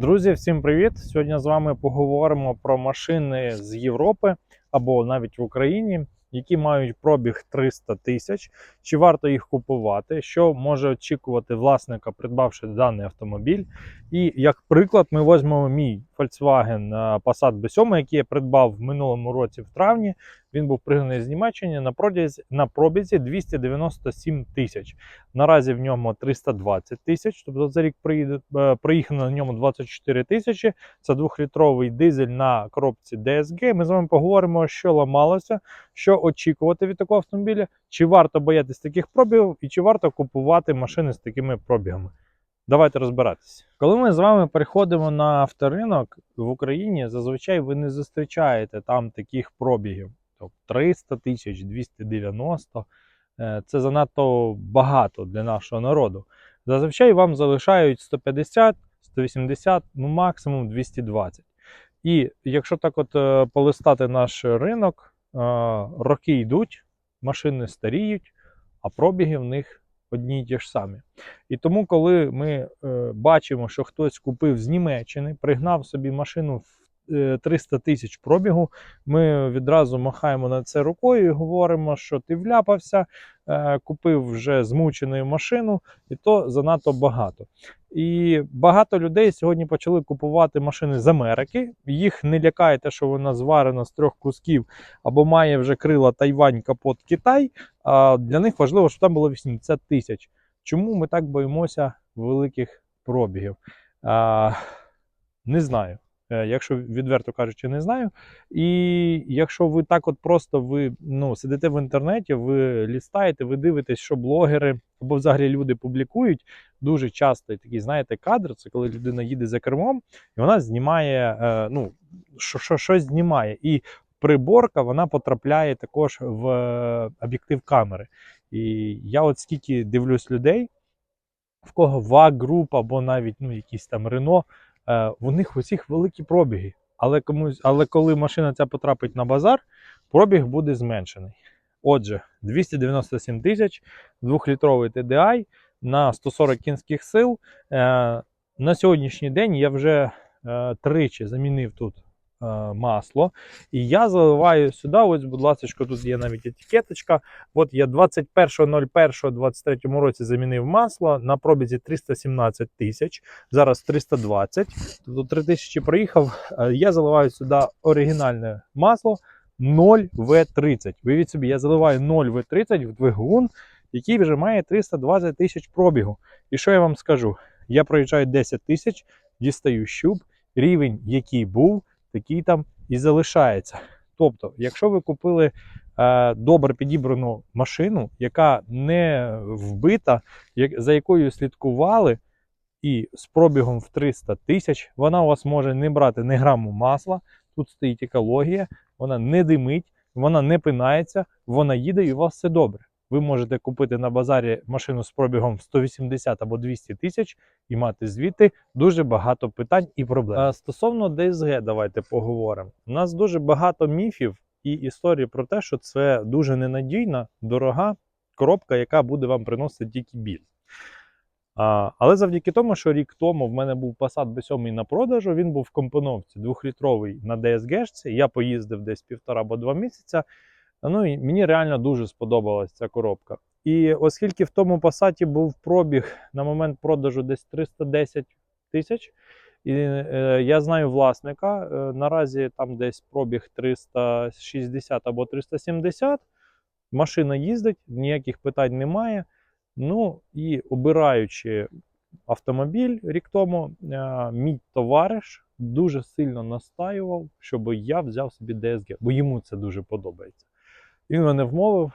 Друзі, всім привіт! Сьогодні з вами поговоримо про машини з Європи або навіть в Україні, які мають пробіг 300 тисяч. Чи варто їх купувати? Що може очікувати власника, придбавши даний автомобіль? І як приклад, ми візьмемо мій Volkswagen е, Passat B7, який я придбав в минулому році в травні. Він був пригнаний з Німеччини на пробізі, на пробізі 297 тисяч. Наразі в ньому 320 тисяч, тобто за рік приїде, е, на ньому 24 тисячі. Це двохлітровий дизель на коробці DSG. Ми з вами поговоримо, що ламалося, що очікувати від такого автомобіля, чи варто боятись таких пробігів і чи варто купувати машини з такими пробігами. Давайте розбиратися. Коли ми з вами переходимо на авторинок в Україні, зазвичай ви не зустрічаєте там таких пробігів. Тобто 300 тисяч, 290. Е, Це занадто багато для нашого народу. Зазвичай вам залишають 150, 180, ну максимум 220. І якщо так от е, полистати наш ринок, е, роки йдуть, машини старіють, а пробіги в них одні й ті ж самі. І тому, коли ми бачимо, що хтось купив з Німеччини, пригнав собі машину в 300 тисяч пробігу, ми відразу махаємо на це рукою і говоримо, що ти вляпався, е, купив вже змучену машину, і то занадто багато. І багато людей сьогодні почали купувати машини з Америки. Їх не лякає те, що вона зварена з трьох кусків або має вже крила Тайвань, капот Китай. А для них важливо, щоб там було 80 тисяч. Чому ми так боїмося великих пробігів? А, не знаю. Е, Якщо відверто кажучи, не знаю. І якщо ви так от просто ви ну, сидите в інтернеті, ви лістаєте, ви дивитесь, що блогери або взагалі люди публікують, дуже часто такий, знаєте, кадр, це коли людина їде за кермом, і вона знімає, е, ну, що, що, щось знімає. І приборка вона потрапляє також в е, об'єктив камери. І я от скільки дивлюсь людей, в кого ВАГ груп або навіть ну, якісь там Рено, у них усіх великі пробіги. Але, комусь, але коли машина ця потрапить на базар, пробіг буде зменшений. Отже, 297 тисяч, 2-літровий TDI на 140 кінських сил. Е, на сьогоднішній день я вже е, тричі замінив тут е, масло. І я заливаю сюди, ось, будь ласка, тут є навіть етикеточка. От я 21.01.23 році замінив масло на пробізі 317 тисяч, зараз 320. Тобто 3 тисячі проїхав. Е, Я заливаю сюди оригінальне масло 0В30. Виявіть собі, я заливаю 0В30 в двигун, який вже має 320 тисяч пробігу. І що я вам скажу? Я проїжджаю 10 тисяч, дістаю щуп, рівень, який був, такий там і залишається. Тобто, якщо ви купили е, добре підібрану машину, яка не вбита, як, за якою слідкували, і з пробігом в 300 тисяч, вона у вас може не брати ні граму масла, тут стоїть екологія, вона не димить, вона не пинається, вона їде і у вас все добре. Ви можете купити на базарі машину з пробігом 180 або 200 тисяч і мати звідти дуже багато питань і проблем. А стосовно DSG, давайте поговоримо. У нас дуже багато міфів і історій про те, що це дуже ненадійна, дорога коробка, яка буде вам приносити тільки біль. А, але завдяки тому, що рік тому в мене був Passat B7 на продажу, він був в компоновці 2-літровий на DSG. Я поїздив десь півтора або два місяця. Ну і мені реально дуже сподобалась ця коробка. І оскільки в тому Passat був пробіг на момент продажу десь 310 тисяч, і е, я знаю власника, е, наразі там десь пробіг 360 або 370. Машина їздить, ніяких питань немає. Ну і обираючи автомобіль рік тому, е, мій товариш дуже сильно настаював, щоб я взяв собі DSG, бо йому це дуже подобається. Він мене вмовив,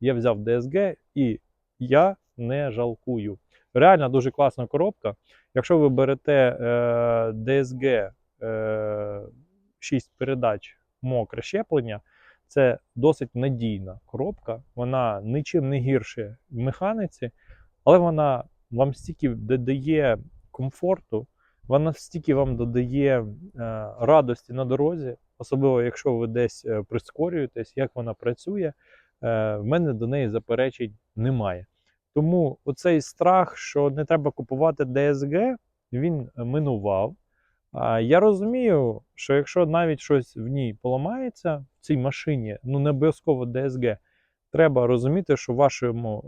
я взяв DSG і я не жалкую. Реально дуже класна коробка. Якщо ви берете е, DSG е, 6 передач мокре щеплення, це досить надійна коробка. Вона нічим не гірше в механіці, але вона вам стільки додає комфорту, вона стільки вам додає е, радості на дорозі, особливо якщо ви десь е, прискорюєтесь, як вона працює. Е, в мене до неї заперечень немає. Тому оцей страх, що не треба купувати DSG, він минував. Я розумію, що якщо навіть щось в ній поламається, в цій машині, ну не обов'язково ДСГ, треба розуміти, що вашому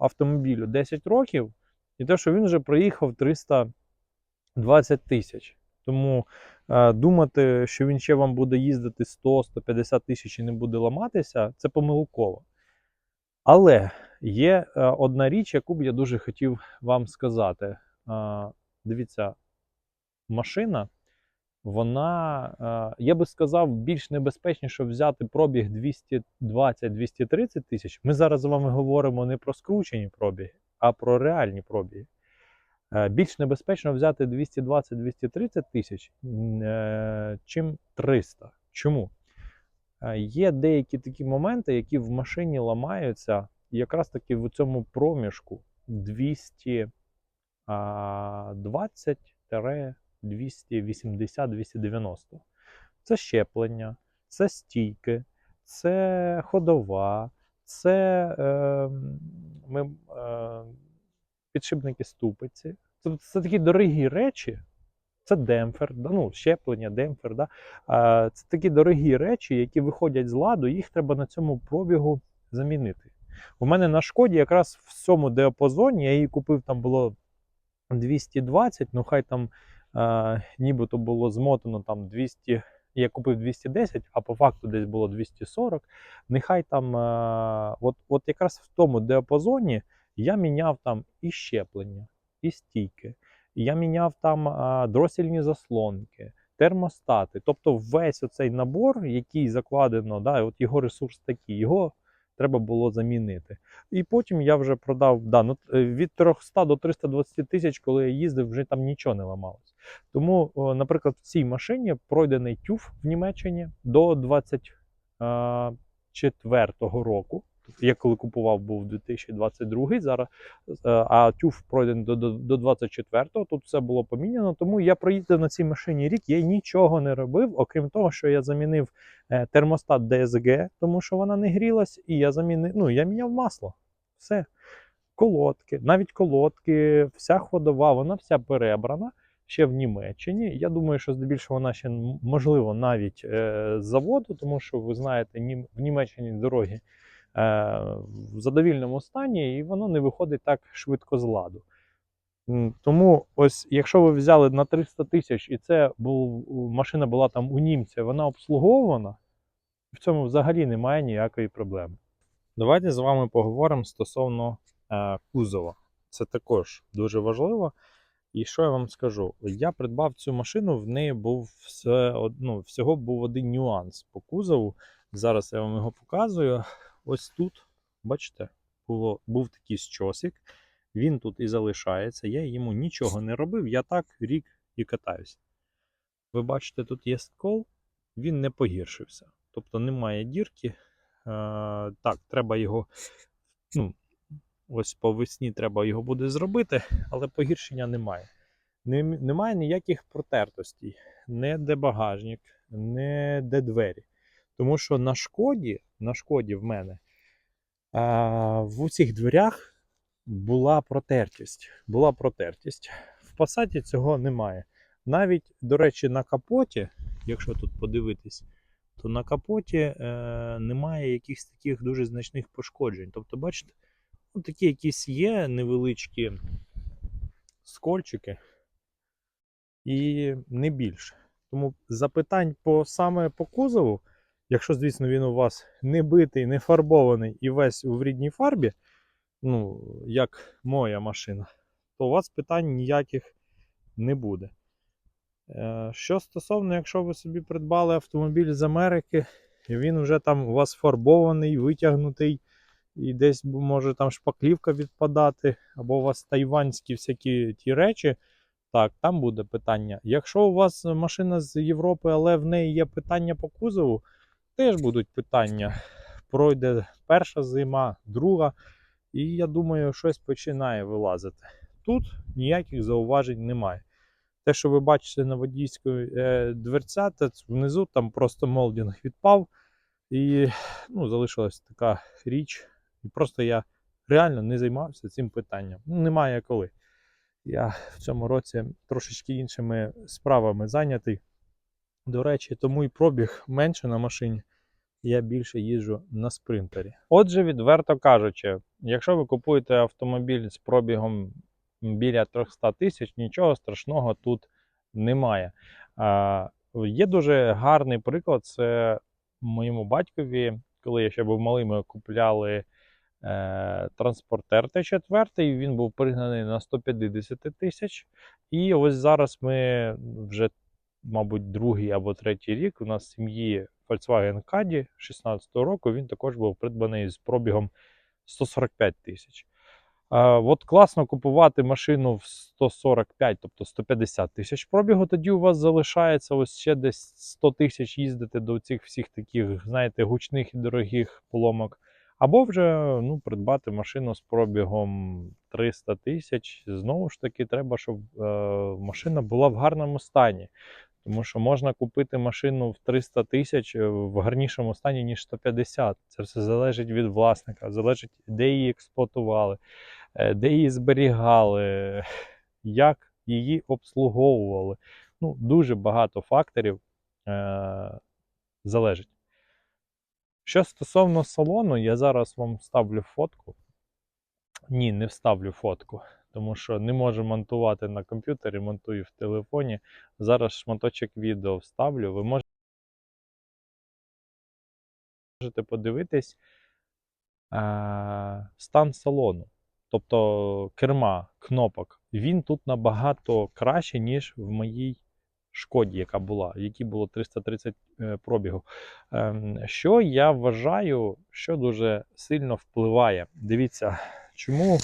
автомобілю 10 років, і те, що він вже проїхав 320 тисяч. Тому е, думати, що він ще вам буде їздити 100-150 тисяч і не буде ламатися, це помилково. Але є е, одна річ, яку б я дуже хотів вам сказати. Е, дивіться, машина, вона, я би сказав, більш небезпечніше взяти пробіг 220-230 тисяч. Ми зараз з вами говоримо не про скручені пробіги, а про реальні пробіги. Е, Більш небезпечно взяти 220-230 тисяч, е, чим 300. Чому? Е, Є деякі такі моменти, які в машині ламаються якраз таки в цьому проміжку 220-280-290. Це щеплення, це стійки, це ходова, це е, ми, е, підшипники ступиці. Тобто це такі дорогі речі. Це демпфер, ну, щеплення, демпфер. Да. Це такі дорогі речі, які виходять з ладу, їх треба на цьому пробігу замінити. У мене на шкоді якраз в цьому діапазоні, я її купив, там було 220, ну хай там а, нібито було змотано там 200. Я купив 210, а по факту десь було 240. Нехай там, а, от, от якраз в тому діапазоні я міняв там і щеплення, і стійки. Я міняв там а, дросільні заслонки, термостати. Тобто весь оцей набор, який закладено, да, от його ресурс такий, його треба було замінити. І потім я вже продав да, ну, е, від 300 до 320 тисяч, коли я їздив, вже там нічого не ламалось. Тому, о, наприклад, в цій машині пройдений тюф в Німеччині до 24 року. Я коли купував, був 2022, зараз е, а тюф пройдений до, до, до 24-го, тут все було поміняно. Тому я проїздив на цій машині рік, я нічого не робив, окрім того, що я замінив е, термостат DSG, тому що вона не грілась, і я замінив, ну, я міняв масло. Все. Колодки, навіть колодки, вся ходова, вона вся перебрана ще в Німеччині. Я думаю, що здебільшого вона ще можливо навіть е, з заводу, тому що ви знаєте, в Німеччині дороги в задовільному стані, і воно не виходить так швидко з ладу. Тому, ось, якщо ви взяли на 300 тисяч, і це був, машина була там у німця, вона обслуговувана, в цьому взагалі немає ніякої проблеми. Давайте з вами поговоримо стосовно е, кузова. Це також дуже важливо. І що я вам скажу? Я придбав цю машину, в неї був все, ну, всього був один нюанс по кузову. Зараз я вам його показую. Ось тут, бачите, було, був такий щосик. Він тут і залишається. Я йому нічого не робив. Я так рік і катаюся. Ви бачите, тут є скол, він не погіршився. Тобто немає дірки. Е, так, треба його. Ну, ось по весні треба його буде зробити, але погіршення немає. Немає ніяких протертостей, не де багажник, не де двері. Тому що на шкоді, на шкоді в мене в усіх дверях була протертість. Була протертість. В пасаті цього немає. Навіть, до речі, на капоті, якщо тут подивитись, то на капоті е, немає якихось таких дуже значних пошкоджень. Тобто, бачите, ну, такі якісь є невеличкі скольчики і не більше. Тому запитань по саме по кузову, якщо, звісно, він у вас не битий, не фарбований і весь у рідній фарбі, ну, як моя машина, то у вас питань ніяких не буде. Е, Що стосовно, якщо ви собі придбали автомобіль з Америки, і він вже там у вас фарбований, витягнутий, і десь може там шпаклівка відпадати, або у вас тайванські всякі ті речі, так, там буде питання. Якщо у вас машина з Європи, але в неї є питання по кузову, теж будуть питання. Пройде перша зима, друга, і я думаю, щось починає вилазити. Тут ніяких зауважень немає. Те, що ви бачите на водійській е, дверця, то внизу там просто молдінг відпав, і ну, залишилась така річ. І просто я реально не займався цим питанням. Ну, немає коли. Я в цьому році трошечки іншими справами зайнятий. До речі, тому і пробіг менше на машині. Я більше їжджу на спринтері. Отже, відверто кажучи, якщо ви купуєте автомобіль з пробігом біля 300 тисяч, нічого страшного тут немає. Є дуже гарний приклад. Це моєму батькові, коли я ще був малим, ми купляли е, транспортер Т4, він був пригнаний на 150 тисяч. І ось зараз ми вже, мабуть, другий або третій рік у нас в сім'ї Volkswagen Caddy 16-го року. Він також був придбаний з пробігом 145 тисяч. От класно купувати машину в 145, тобто 150 тисяч пробігу. Тоді у вас залишається ось ще десь 100 тисяч їздити до цих всіх таких, знаєте, гучних і дорогих поломок. Або вже ну, придбати машину з пробігом 300 тисяч. Знову ж таки, треба, щоб е, машина була в гарному стані. Тому що можна купити машину в 300 тисяч е, в гарнішому стані, ніж 150. Це все залежить від власника, залежить, де її експлуатували, е, де її зберігали, як її обслуговували. Ну, дуже багато факторів е- залежить. Що стосовно салону, я зараз вам ставлю фотку. Ні, не вставлю фотку, тому що не можу монтувати на комп'ютері, монтую в телефоні. Зараз шматочок відео вставлю. Ви можете подивитись е- стан салону, тобто керма, кнопок. Він тут набагато краще, ніж в моїй шкоді, яка була, в якій було 330 е, пробігу. Ем, Що я вважаю, що дуже сильно впливає. Дивіться, чому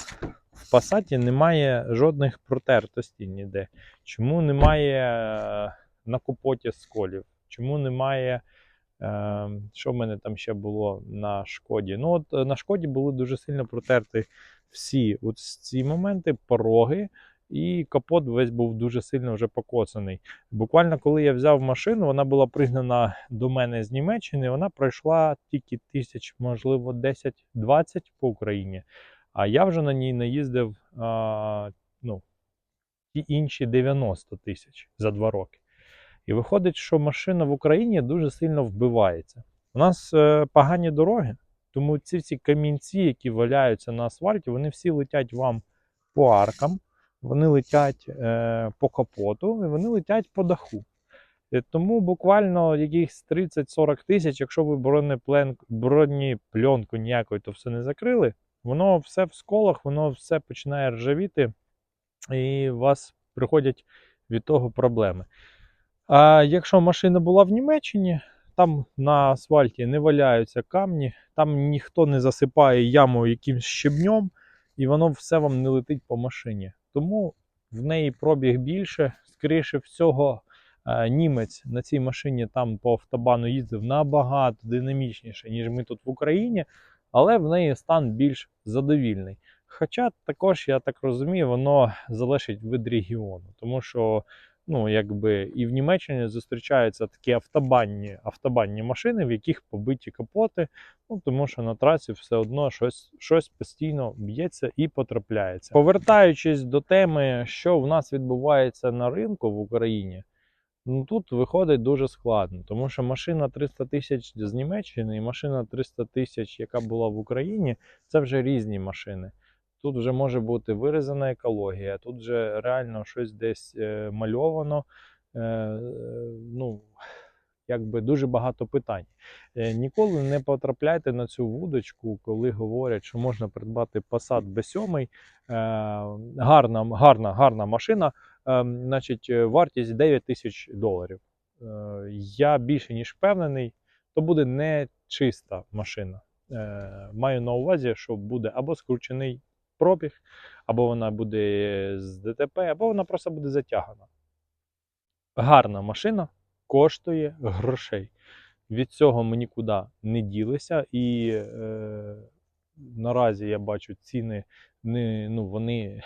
в Passat немає жодних протертостей ніде, чому немає е, на капоті сколів, чому немає. е, Що в мене там ще було на шкоді? Ну, от е, на шкоді були дуже сильно протерті всі от ці моменти, пороги, і капот весь був дуже сильно вже покоцаний. Буквально, коли я взяв машину, вона була пригнана до мене з Німеччини. Вона пройшла тільки тисяч, можливо, 10-20 по Україні. А я вже на ній наїздив а, ну, ті інші 90 тисяч за два роки. І виходить, що машина в Україні дуже сильно вбивається. У нас е, погані дороги, тому ці всі камінці, які валяються на асфальті, вони всі летять вам по аркам, вони летять е, по капоту і вони летять по даху. І тому буквально якихось 30-40 тисяч, якщо ви бронеплен, бронепленку ніякої, то все не закрили, воно все в сколах, воно все починає ржавіти, і у вас приходять від того проблеми. А якщо машина була в Німеччині, там на асфальті не валяються камні, там ніхто не засипає яму якимсь щебнем, і воно все вам не летить по машині. Тому в неї пробіг більше. Скоріше всього, е, німець на цій машині там по автобану їздив набагато динамічніше, ніж ми тут в Україні, але в неї стан більш задовільний. Хоча також, я так розумію, воно залежить від регіону, тому що ну, якби і в Німеччині зустрічаються такі автобанні, автобанні машини, в яких побиті капоти, ну, тому що на трасі все одно щось, щось постійно б'ється і потрапляється. Повертаючись до теми, що в нас відбувається на ринку в Україні, ну тут виходить дуже складно, тому що машина 300 тисяч з Німеччини і машина 300 тисяч, яка була в Україні, це вже різні машини. Тут вже може бути вирізана екологія, тут вже реально щось десь е, мальовано. Е, ну, якби дуже багато питань. Е, ніколи не потрапляйте на цю вудочку, коли говорять, що можна придбати Passat B7. Е, гарна, гарна, гарна машина, значить, е, вартість 9 тисяч доларів. Е, я більше ніж впевнений, то буде не чиста машина. Е, маю на увазі, що буде або скручений пробіг, або вона буде з ДТП, або вона просто буде затягана. Гарна машина коштує грошей. Від цього ми нікуди не ділися. І е, наразі я бачу ціни, не, ну, вони,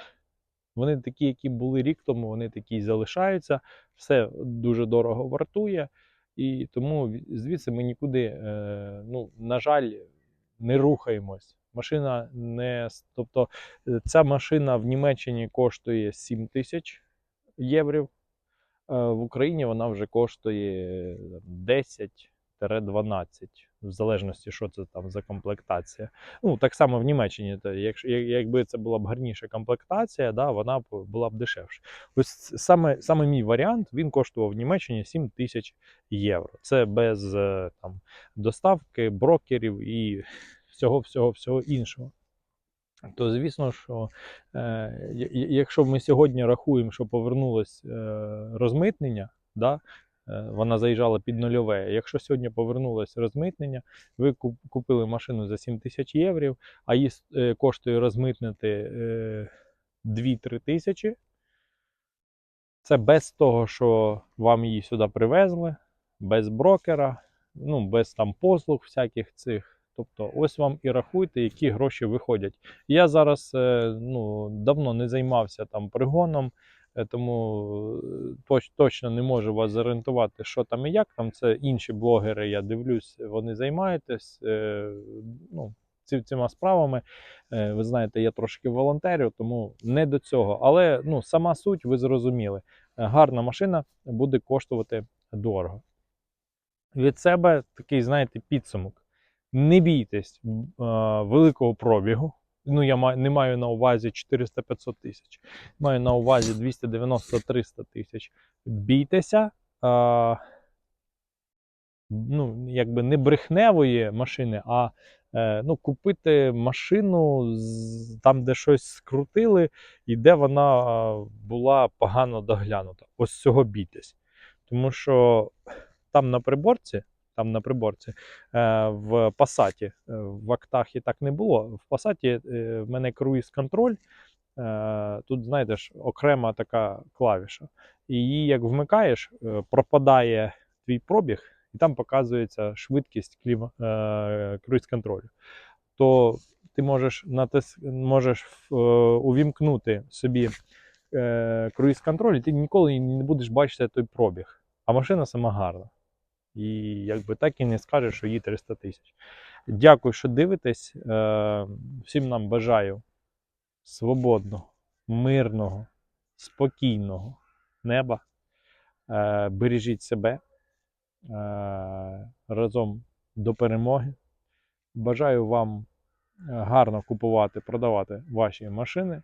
вони такі, які були рік тому, вони такі й залишаються. Все дуже дорого вартує. І тому звідси ми нікуди, е, ну, на жаль, не рухаємось. Машина не тобто е, ця машина в Німеччині коштує 7 тисяч євро. е, В Україні вона вже коштує 10-12, в залежності, що це там за комплектація. Ну, так само в Німеччині, то якщо, якби це була б гарніша комплектація, да, вона б була б дешевша. Ось саме, саме мій варіант він коштував в Німеччині 7 тисяч євро. Це без е, там, доставки, брокерів і всього, всього, всього іншого. То звісно, що е, якщо ми сьогодні рахуємо, що повернулось е, розмитнення, да, вона заїжджала під нульове. Якщо сьогодні повернулось розмитнення, ви купили машину за 7 тисяч євро, а її е, коштує розмитнити е, 2-3 тисячі. Це без того, що вам її сюди привезли, без брокера, ну, без там послуг всяких цих. Тобто, ось вам і рахуйте, які гроші виходять. Я зараз е, ну, давно не займався там пригоном, е, тому е, точ, точно не можу вас зорієнтувати, що там і як. Там це інші блогери, я дивлюсь, вони займаєтесь е, ну, цими справами. Е, ви знаєте, я трошки волонтерю, тому не до цього. Але ну, сама суть ви зрозуміли. Е, Гарна машина буде коштувати дорого. Від себе такий, знаєте, підсумок. Не бійтесь е, великого пробігу. Ну, я не маю на увазі 400-500 тисяч, маю на увазі 290-300 тисяч. Бійтеся. Е, ну, якби не брехневої машини, а е, ну, купити машину з, там, де щось скрутили, і де вона була погано доглянута. Ось цього бійтесь. Тому що там на приборці, там на приборці, е, в Пасаті, е, в актах і так не було. В Пасаті е, в мене круїз-контроль. Е, тут, знаєте окрема така клавіша. І її як вмикаєш, пропадає твій пробіг, і там показується швидкість кліма, е, круїз-контролю. То ти можеш натис... можеш увімкнути собі е, круїз-контроль, і ти ніколи не будеш бачити той пробіг. А машина сама гарна. І якби так і не скажеш, що їй 300 тисяч. Дякую, що дивитесь. Е, всім нам бажаю свободного, мирного, спокійного неба. Е, бережіть себе е, разом до перемоги. Бажаю вам гарно купувати, продавати ваші машини.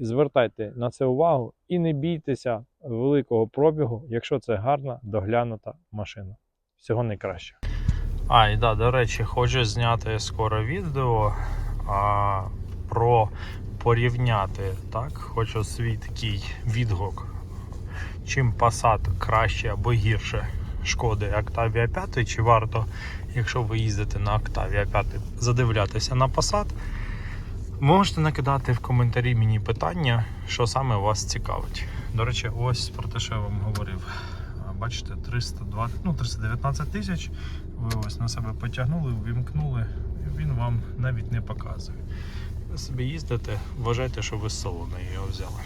Звертайте на це увагу і не бійтеся великого пробігу, якщо це гарна доглянута машина. Всього найкращого. А, і да, до речі, хочу зняти скоро відео а, про порівняти. Так, хочу свій такий відгук. Чим Passat краще або гірше шкоди Octavia 5, чи варто, якщо ви їздите на Octavia 5, задивлятися на Passat. Можете накидати в коментарі мені питання, що саме вас цікавить. До речі, ось про те, що я вам говорив. Бачите, 320, ну, 319 тисяч. Ви ось на себе потягнули, увімкнули, і він вам навіть не показує. Ви собі їздите, вважайте, що ви з салону його взяли.